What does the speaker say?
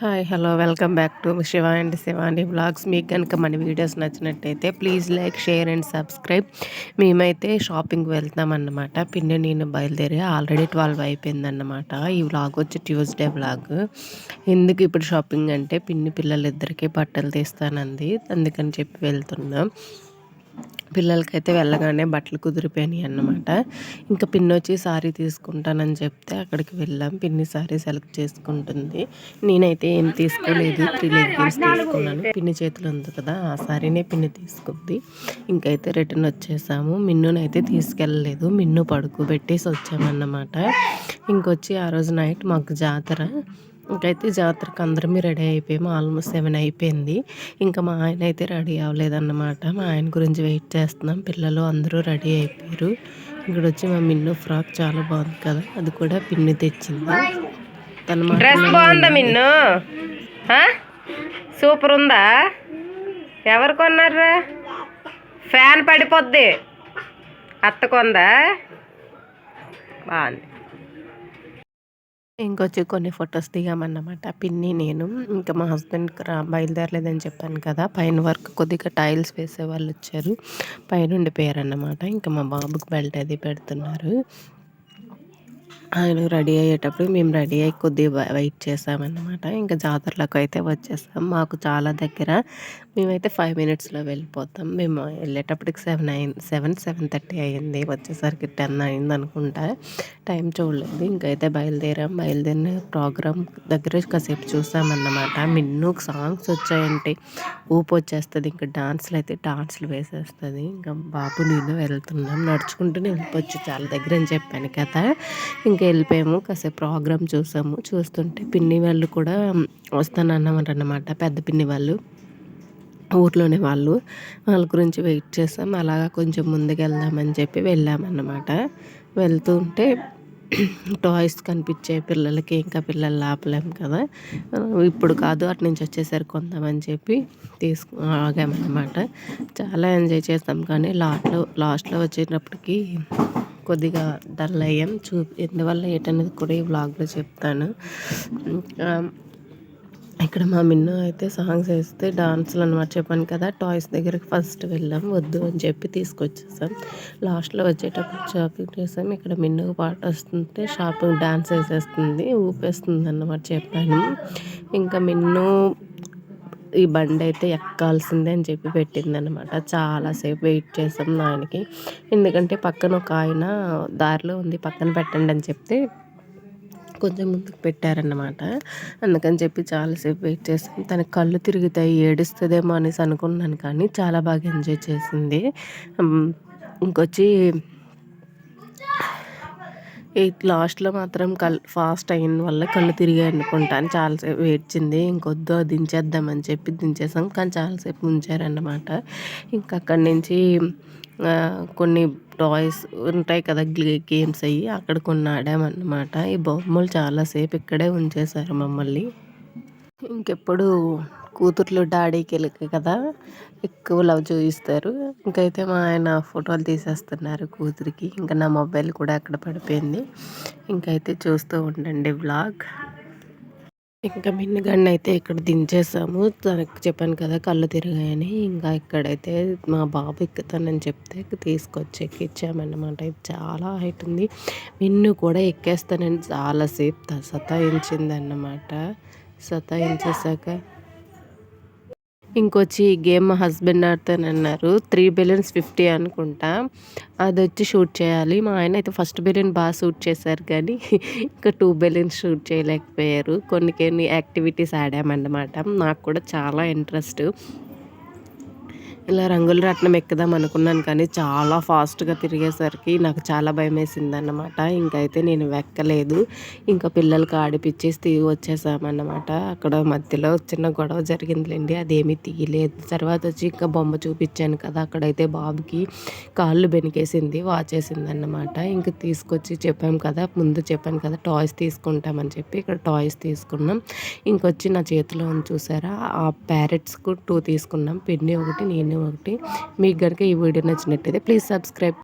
Hi hello welcome back to Shiva and Shivani vlogs మీకు కనుక మన వీడియోస్ నచ్చినట్టయితే please like share and subscribe. మేమైతే షాపింగ్కి వెళ్తామన్నమాట పిన్ని నేను బయలుదేరి ఆల్రెడీ ట్వెల్వ్ అయిపోయిందన్నమాట. ఈ వ్లాగ్ వచ్చి ట్యూస్డే వ్లాగ్. ఎందుకు ఇప్పుడు షాపింగ్ అంటే పిన్ని పిల్లలిద్దరికీ బట్టలు తీస్తానంది. అందుకని చెప్పి వెళ్తున్నాం. పిల్లలకైతే వెళ్ళగానే బట్టలు కుదిరిపోయినాయి అన్నమాట. ఇంకా పిన్ని వచ్చి సారీ తీసుకుంటానని చెప్తే అక్కడికి వెళ్ళాం. పిన్ని సారీ సెలెక్ట్ చేసుకుంటుంది. నేనైతే ఏం తీసుకోలేదు. త్రీ లెగ్గిన్స్ తీసుకున్నాను. పిన్ని చేతులు ఉంది కదా ఆ సారీనే పిన్ని తీసుకుంది. ఇంకైతే రిటర్న్ వచ్చేసాము. మిన్నునైతే తీసుకెళ్ళలేదు. మిన్ను పడుకోబెట్టేసి వచ్చామన్నమాట. ఇంకొచ్చి ఆ రోజు నైట్ మాకు జాతర. ఇంకైతే జాతరకు అందరమే రెడీ అయిపోయాము. ఆల్మోస్ట్ సెవెన్ అయిపోయింది. ఇంకా మా ఆయన అయితే రెడీ అవ్వలేదన్నమాట. మా ఆయన గురించి వెయిట్ చేస్తున్నాం. పిల్లలు అందరూ రెడీ అయిపోయారు. ఇక్కడ వచ్చి మా మిన్ను ఫ్రాక్ చాలా బాగుంది కదా అది కూడా పిన్ని తెచ్చింది. తన డ్రెస్ బాగుందా మిన్ను? సూపర్ ఉందా? ఎవరు కొన్నారా ఫ్యాన్ పడిపోద్ది. అత్త కొందా? బాగుంది. ఇంకొచ్చి కొన్ని ఫొటోస్ దిగామన్నమాట. పిన్ని నేను. ఇంకా మా హస్బెండ్ రా బయలుదేరలేదని చెప్పాను కదా. పైన వర్క్ కొద్దిగా టైల్స్ వేసే వాళ్ళు వచ్చారు పైనుండి పేరన్నమాట. ఇంకా మా బాబుకి బెల్ట్ అది పెడుతున్నారు. ఆయన రెడీ అయ్యేటప్పుడు మేము రెడీ అయ్యి కొద్దిగా వెయిట్ చేసామన్నమాట. ఇంకా జాతరలకు అయితే వచ్చేసాం. మాకు చాలా దగ్గర మేమైతే ఫైవ్ మినిట్స్లో వెళ్ళిపోతాం. మేము వెళ్ళేటప్పటికి సెవెన్ అయింది సెవెన్ సెవెన్ థర్టీ అయింది వచ్చేసరికి టెన్ అయింది అనుకుంటా. టైం చూడలేదు. ఇంకైతే బయలుదేరాం. బయలుదేరిన ప్రోగ్రామ్ దగ్గర కాసేపు చూసామన్నమాట. మిన్ను సాంగ్స్ వచ్చాయంటే ఊపు వచ్చేస్తుంది. ఇంకా డాన్స్లు అయితే డాన్స్లు వేసేస్తుంది. ఇంకా బాబు నేను వెళ్తున్నాం. నడుచుకుంటూనే వెళ్ళిపోవచ్చు. చాలా దగ్గర అని చెప్పాను కదా. ఇంకా వెళ్ళిపోయాము. కాసేపు ప్రోగ్రామ్ చూసాము. చూస్తుంటే పిన్ని వాళ్ళు కూడా వస్తానన్నమాట అన్నమాట పెద్ద పిన్ని వాళ్ళు. ఊర్లోనే వాళ్ళు. వాళ్ళ గురించి వెయిట్ చేసాం. అలాగా కొంచెం ముందుకు వెళ్దామని చెప్పి వెళ్ళామన్నమాట. వెళ్తుంటే టాయ్స్ కనిపించే పిల్లలకి ఇంకా పిల్లలు ఆపలేం కదా. ఇప్పుడు కాదు అటు నుంచి వచ్చేసరికి కొందామని చెప్పి తీసుకు ఆగామన్నమాట. చాలా ఎంజాయ్ చేస్తాం కానీ లాస్ట్లో లాస్ట్లో వచ్చేటప్పటికి కొద్దిగా డల్ అయ్యాం. చూ ఎందువల్ల ఏంటనేది కూడా ఈ వ్లాగ్లో చెప్తాను. ఇక్కడ మా మిన్ను అయితే సాంగ్స్ వేస్తే డాన్స్లు అనమాట చెప్పాను కదా. టాయ్స్ దగ్గరికి ఫస్ట్ వెళ్ళాం. వద్దు అని చెప్పి తీసుకొచ్చేసాం. లాస్ట్లో వచ్చేటప్పుడు షాపింగ్ చేసాం. ఇక్కడ మిన్ను పాట వస్తుంటే షాపింగ్ డాన్స్ వేసేస్తుంది ఊపేస్తుంది అన్నమాట చెప్పాను. ఇంకా మిన్ను ఈ బండి అయితే ఎక్కాల్సిందే అని చెప్పి పెట్టిందనమాట చాలాసేపు వెయిట్ చేసాం నాయనకి. ఎందుకంటే పక్కన ఒక ఆయన దారిలో ఉంది పక్కన పెట్టండి అని చెప్తే కొంచెం ముందుకు పెట్టారన్నమాట. అందుకని చెప్పి చాలాసేపు వెయిట్ చేసాం. తన కళ్ళు తిరుగుతాయి ఏడుస్తుందేమో అనేసి అనుకున్నాను కానీ చాలా బాగా ఎంజాయ్ చేసింది. ఇంకొచ్చి ఎయిత్ లాస్ట్లో మాత్రం కల్ ఫాస్ట్ అయిన వల్ల కళ్ళు తిరిగాయి అనుకుంటాను చాలాసేపు ఏడ్చింది ఇంకొద్దు దించేద్దామని చెప్పి దించేసాం. కానీ చాలాసేపు ఉంచారన్నమాట ఇంకా అక్కడి నుంచి కొన్ని టాయ్స్ ఉంటాయి కదా గేమ్స్ అయ్యి అక్కడ కొన్ని ఆడామన్నమాట. ఈ బొమ్మలు చాలాసేపు ఇక్కడే ఉంచేశారు మమ్మల్ని. ఇంకెప్పుడు కూతుర్లు డాడీకి వెళ్ళి కదా ఎక్కువ లవ్ చూపిస్తారు ఇంకైతే మా ఆయన ఫోటోలు తీసేస్తున్నారు కూతురికి. ఇంకా నా మొబైల్ కూడా అక్కడ పడిపోయింది. ఇంకైతే చూస్తూ ఉండండి బ్లాగ్ ఇంకా మిన్నుగండి అయితే ఇక్కడ దించేసాము. తనకు చెప్పాను కదా కళ్ళు తిరిగాయని. ఇంకా ఇక్కడైతే మా బాబు ఎక్కుతానని చెప్తే తీసుకొచ్చి ఎక్కించామన్నమాట ఇది చాలా హైట్ ఉంది. మిన్ను కూడా ఎక్కేస్తానని చాలాసేపు సతాయించింది అన్నమాట సతాయించేసాక ఇంకొచ్చి ఈ గేమ్ మా హస్బెండ్ అన్నారు. త్రీ బెలూన్స్ ఫిఫ్టీ అనుకుంటా. అది వచ్చి షూట్ చేయాలి. మా ఆయన అయితే ఫస్ట్ బెలూన్ బాగా షూట్ చేశారు కానీ ఇంకా టూ బెలూన్స్ షూట్ చేయలేకపోయారు. కొన్ని కొన్ని యాక్టివిటీస్ ఆడామన్నమాట. నాకు కూడా చాలా ఇంట్రెస్ట్. ఇలా రంగుల రత్నం ఎక్కుదాం అనుకున్నాను కానీ చాలా ఫాస్ట్గా తిరిగేసరికి నాకు చాలా భయం వేసిందన్నమాట ఇంకైతే నేను వెక్కలేదు. ఇంకా పిల్లలకి ఆడిపించేసి తీగి వచ్చేసామన్నమాట. అక్కడ మధ్యలో చిన్న గొడవ జరిగిందిలేండి. అదేమీ తీయలేదు. తర్వాత వచ్చి ఇంకా బొమ్మ చూపించాను కదా అక్కడైతే బాబుకి కాళ్ళు బెనికేసింది వాచేసింది అన్నమాట ఇంకా తీసుకొచ్చి చెప్పాం కదా ముందు చెప్పాను కదా టాయ్స్ తీసుకుంటామని చెప్పి ఇక్కడ టాయ్స్ తీసుకున్నాం. ఇంకొచ్చి నా చేతిలో చూసారా ఆ ప్యారెట్స్కు టూ తీసుకున్నాం. పిన్ని ఒకటి నేను ఒకటి. మీకు కనుక ఈ వీడియో నచ్చినట్టయితే ప్లీజ్ సబ్స్క్రైబ్